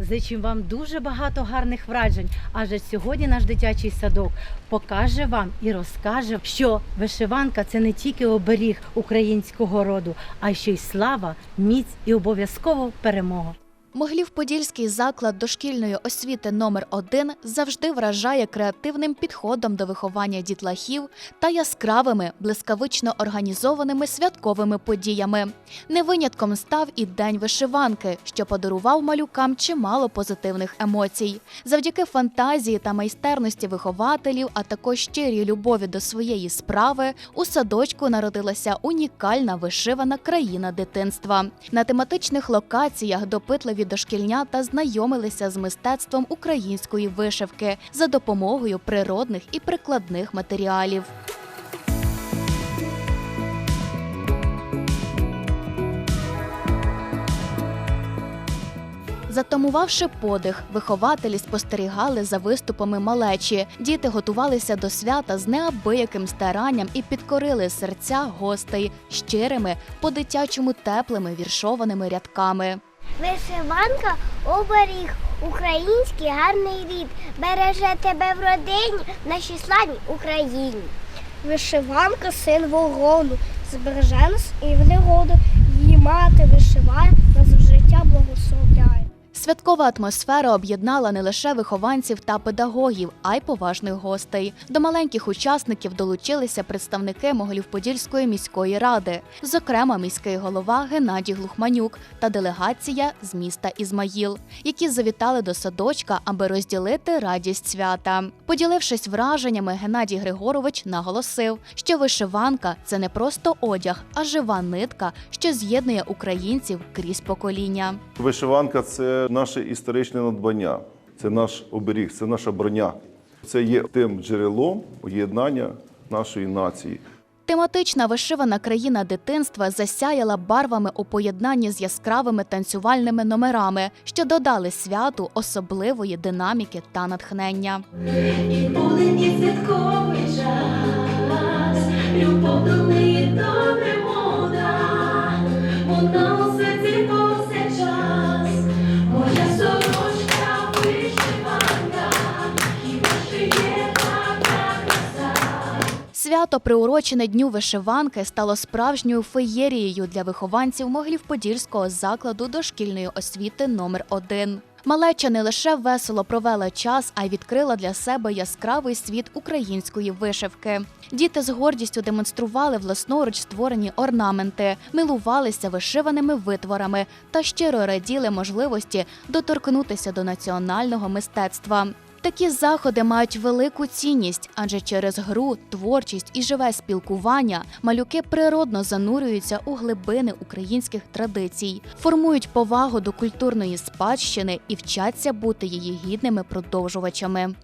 Зичим вам дуже багато гарних вражень, адже сьогодні наш дитячий садок покаже вам і розкаже, що вишиванка це не тільки оберіг українського роду, а ще й слава, міць і обов'язково перемога. Могилів-Подільський заклад дошкільної освіти номер 1 завжди вражає креативним підходом до виховання дітлахів та яскравими, блискавично організованими святковими подіями. Не винятком став і день вишиванки, що подарував малюкам чимало позитивних емоцій. Завдяки фантазії та майстерності вихователів, а також щирій любові до своєї справи, у садочку народилася унікальна вишивана країна дитинства. На тематичних локаціях допитливі дошкільнята знайомилися з мистецтвом української вишивки за допомогою природних і прикладних матеріалів. Затамувавши подих, вихователі спостерігали за виступами малечі. Діти готувалися до свята з неабияким старанням і підкорили серця гостей щирими, по-дитячому теплими віршованими рядками. Вишиванка оберіг, український гарний рід, береже тебе в родині, в нашій славній Україні. Вишиванка син ворону, збереже нас і в негоду. Її мати вишиває, Святкова атмосфера об'єднала не лише вихованців та педагогів, а й поважних гостей. До маленьких учасників долучилися представники Могилів-Подільської міської ради, зокрема міський голова Геннадій Глухманюк та делегація з міста Ізмаїл, які завітали до садочка, аби розділити радість свята. Поділившись враженнями, Геннадій Григорович наголосив, що вишиванка це не просто одяг, а жива нитка, що з'єднує українців крізь покоління. Вишиванка це наше історичне надбання, це наш оберіг, це наша броня. Це є тим джерелом єднання нашої нації. Тематична вишивана країна дитинства засяяла барвами у поєднанні з яскравими танцювальними номерами, що додали святу особливої динаміки та натхнення. І полині святковий час, любов до неї Свято, приурочене дню вишиванки, стало справжньою феєрією для вихованців Могилів-Подільського закладу дошкільної освіти номер 1 Малеча не лише весело провела час, а й відкрила для себе яскравий світ української вишивки. Діти з гордістю демонстрували власноруч створені орнаменти, милувалися вишиваними витворами та щиро раділи можливості доторкнутися до національного мистецтва. Такі заходи мають велику цінність, адже через гру, творчість і живе спілкування малюки природно занурюються у глибини українських традицій, формують повагу до культурної спадщини і вчаться бути її гідними продовжувачами.